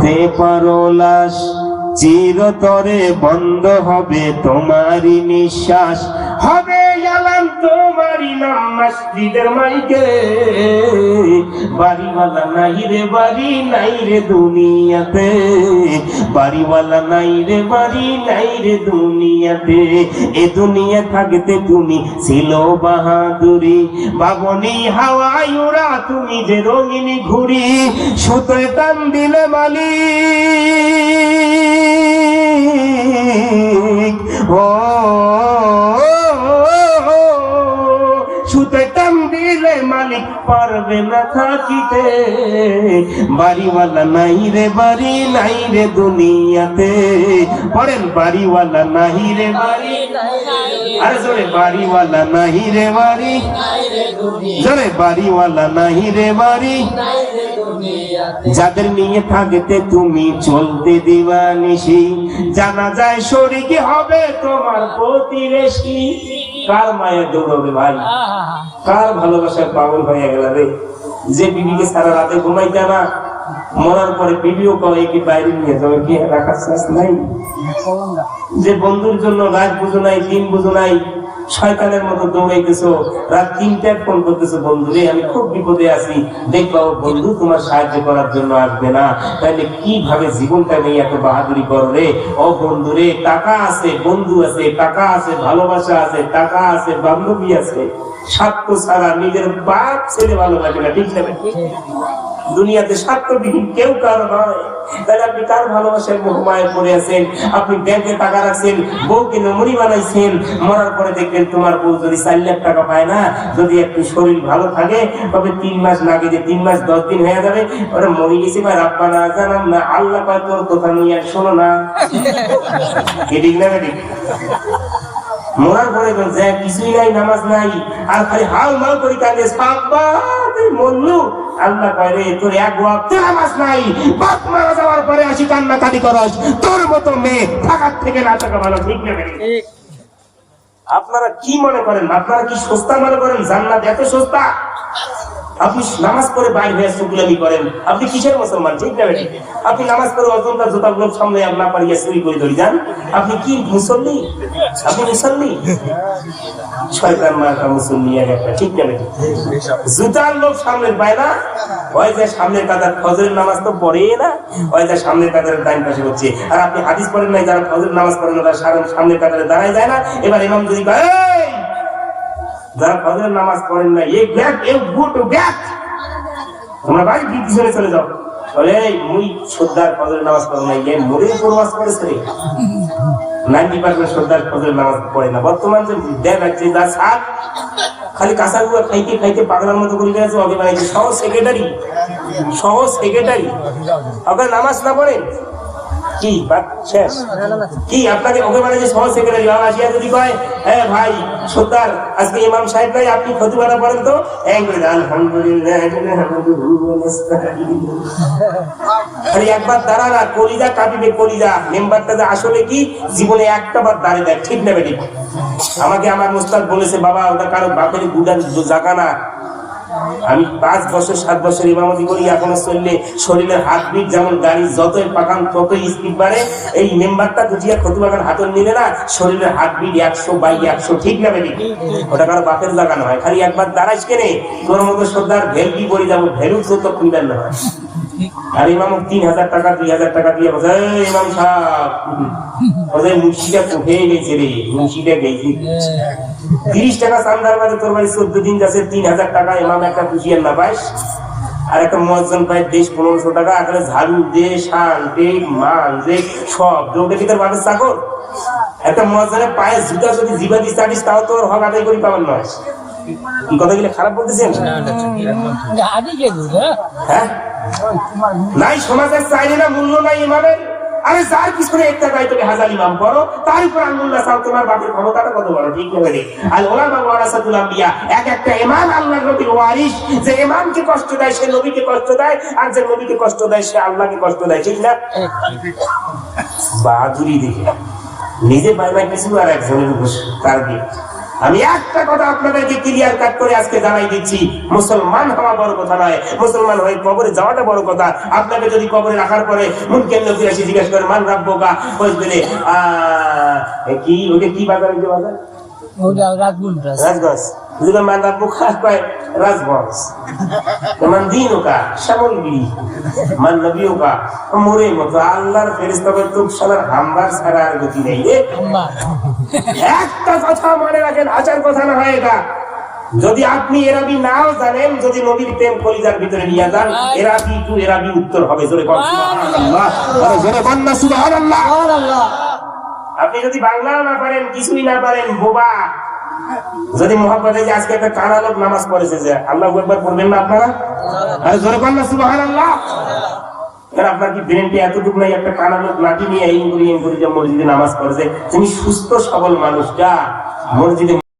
তে লাশ চিরতরে বন্ধ হবে তোমারই নিঃশ্বাস। হবে তোমারই নাম মসজিদের মাইকে। বাড়িওয়ালা নাই রে বাড়ি, নাই রে দুনিয়াতে। বাড়িওয়ালা নাই রে বাড়ি, নাই রে দুনিয়াতে। এ দুনিয়া থাকতে তুমি ছিল বাহাদুরি। বাবনি হাওয়ায় উড়া তুমি যে রঙিনী ঘুরি সুতোয় টান দিলে মালিক। ও মালিক পারবে না থাকিতে। বাড়িওয়ালা নাই রে, বাড়ি নাই রে দুনিয়াতে। পড়েন, বাড়িওয়ালা নাই রে, বাড়ি আরে জোরে, বাড়িওয়ালা নাহি রে, বাড়ি জোরে, বাড়িওয়ালা নাহি রে, বাড়ি যাদের নিয়ে থাকতে তুমি চলতে দিবানিসি জানা যায় শরীকে হবে তোমার প্রতিবেশী। কার মায়ের দৌড়বে ভাই? কার ভালোবাসার পাগল হয়ে গেল রে? যে বিবিকে সারা রাতে ঘুমাইতে না মরার পরে বিবিও কয় কি বাইরে নিয়ে যাবে কি রাখার শেষ নাই? যে বন্ধুর জন্য রাত বুঝো নাই দিন বুঝো নাই শয়তানের মতো দৌড়াইতেছো রাত তিনটার ফোন করতেছো, বন্ধু রে, আমি খুব বিপদে আছি। দেখবা ও বন্ধু, তোমার সাহায্য করার জন্য আসবে না। তাহলে কীভাবে জীবনটা নিয়ে এত বাহাদুরি করো রে? ও বন্ধু রে, টাকা আছে, বন্ধু আছে, টাকা আছে, ভালোবাসা আছে, টাকা আছে, বান্ধবী আছে। স্বার্থ ছাড়া নিজের বাপ ছেলে ভালোবাসে না, ঠিক না দুনিয়াতে স্বার্থবিহীন কেউ কারও নয়। তাহলে আপনি কার ভালোবাসায় মোহমায় পড়ে আছেন? আপনি ব্যাংকে টাকা রাখছেন, বউকে নমুনি বানাইছেন, মরার পরে দেখবেন তোমার বউ যদি চার লাখ টাকা পায় না, যদি একটু শরীর ভালো থাকে, তবে তিন মাস লাগে যে তিন মাস দশ দিন হয়ে যাবে। ওরা মরে গেছি বা রাব্বা, না জানাম না। আল্লাহ পায় তোর কথা নিয়ে শোনো না। এদিক না এদিক মরার পরে যে কিছুই নাই নামাজ নাই। আর খালি হাল মাল করি কাঁদে সাব্বা তুই মল্লু আল্লাহ কয় তোর এক ওয়াক্ত নামাজ নাই। বাপ মারা যাওয়ার পরে আসি কান্না কাটি করস। তোর মতো মেয়ে থাকার থেকে না থাকা ভালো ঠিক না আপনারা কি মনে করেন? আপনারা কি সস্তা মনে করেন? জান্নাত এত সস্তা? আপনি নামাজ পড়ে বাইর হয়ে সুগুলামি করেন। আপনি কিসের মুসলমান? ঠিক না বেটি? আপনি নামাজ পড়ে অজন্তা জোতা লোক সামনে না পারিয়া চুরি করে ধরি যান। আপনি কি মুসল্লি? আপনি মুসল্লি? ঠিক জুতার সামনের পায় না। যে সামনের ফজরের নামাজ তো না। যে সামনের পাশে হচ্ছে। আর আপনি হাদিস পড়েন নাই যারা ফজরের নামাজ পড়েন না সামনের কাতারে দাঁড়ায় যায় না। এবার ইমাম যদি কয় "এই, যারা ফজরের নামাজ পড়েন না এক ব্যাগ এক গুট ব্যাগ তোমরা কি পিছনে চলে যাও। বলে মুই সর্দার ফজরের নামাজ পড়ো না ইয়ে মরে প্রবাস করেছে নাইনটি পার্সেন্ট সর্দার ফজরের নামাজ পড়ে না। বর্তমান যে দেখ আছে যা সাত খালি কাঁচা গুয়া খাইতে খাইতে পাগলার মতো করে গেছে বানাইছে সহ সেক্রেটারি সহ সেক্রেটারি আপনার নামাজ না পড়েন? একবার মেম্বারটা আসলে কি? জীবনে একটা বার দাঁড়িয়ে দেয়, ঠিক না বেটি? আমাকে আমার মোস্তাদ বলেছে, বাবা, ওটা কারও বাপের গুডার জাগা না। আমি পাঁচ বছর, সাত বছর ইমামতি করি, এখনও চললে শরীরের হাত বিট যেমন গাড়ি যতই পাকান ততই স্পিড বাড়ে। এই মেম্বারটা দুটিয়া বাগান হাতল নিলে না শরীরের হাত বিট একশো বাই একশো ঠিক না বেটি। ওটা কারও বাপের লাগানো হয় খালি একবার দাঁড়াইস কেনে? তোর মতো সর্দার ভেলকি করে যাব ভেলু তো খুলবেন না হয়। আর ইমাম তিন হাজার টাকা দুই হাজার টাকা দিয়ে ইমাম সাহেব মুন্সিটা কোথায় গেছে রে মুন্সিটা গেছে তিরিশ টাকা চান্দার বাদে তোর বাড়ি চোদ্দ দিন যাচ্ছে তিন হাজার টাকা ইমাম একটা না আর একটা দেশ পনেরোশো টাকা ঝাড়ু দে শান দে মান দে সব দৌড়ে কি তোর বাপের চাকর একটা মহাজনের পায়ে জুতা যদি জিবা দিস চাটিস তাও তোর হক আদায় করি পাবেন নয় কথাগুলো খারাপ বলতেছেন হ্যাঁ নাই, সমাজের চাইলে না, মূল্য নাই ইমামের আরে যার পিছনে একটা দায় তুমি হাজার ইমাম করো তার উপর আল্লাহ চাও তোমার বাপের ক্ষমতাটা কত বড়? ঠিক না আর ওলামা ওয়ারাসাতুল আম্বিয়া, এক একটা ইমাম আল্লাহর নবীর ওয়ারিস যে ইমামকে কষ্ট দেয়, সে নবীকে কষ্ট দেয়, আর যে নবীকে কষ্ট দেয়, সে আল্লাহকে কষ্ট দেয়, ঠিক না? বাহাদুরি দেখে। নিজে বাইরে কিছু আর একজনের উপর টার্গেট আমি একটা কথা আপনাদেরকে ক্লিয়ার কাট করে আজকে জানাই দিচ্ছি। মুসলমান হওয়া বড় কথা নয়। মুসলমান হয়ে কবরে যাওয়াটা বড় কথা। আপনাকে যদি কবরে রাখার পরে মন কেন্দ্র ফিরে এসে জিজ্ঞেস করে মান রাখব গা বলে আহ কি? ওটা কি বাজার? ওই বাজার? ওটা রাখবুন রাস রাজগঞ্জ। যদি মান রাখব খাস পায় রাজগঞ্জ মান দিন ওকা শ্যামল বিড়ি মান নবী ওকা মোরে মতো। আল্লাহর ফেরিস্তাবের তোর শালার হামবার ছাড়া আর গতি নেই। রে একটা কথা মনে রাখেন আচার কথা না হয় এটা। যদি আপনি এরাবি নাও জানেন যদি নবীর প্রেম কলিজার ভিতরে নিয়ে যান এরাবি টু এরাবি উত্তর হবে জোরে বল সুবহানাল্লাহ। জোরে বল না সুবহানাল্লাহ। আপনি যদি বাংলা না পারেন কিছুই না পারেন বোবা। যদি মোহাম্মদে যে আজকে একটা কানা লোক নামাজ পড়েছে যে আল্লাহ একবার পড়বেন না আপনারা? আরে জোরে বল না সুবহানাল্লাহ। আপনার কি নাই? একটা কানা লোক নিয়ে মসজিদে নামাজ পড়েছে। তুমি সুস্থ, সবল মানুষটা মসজিদে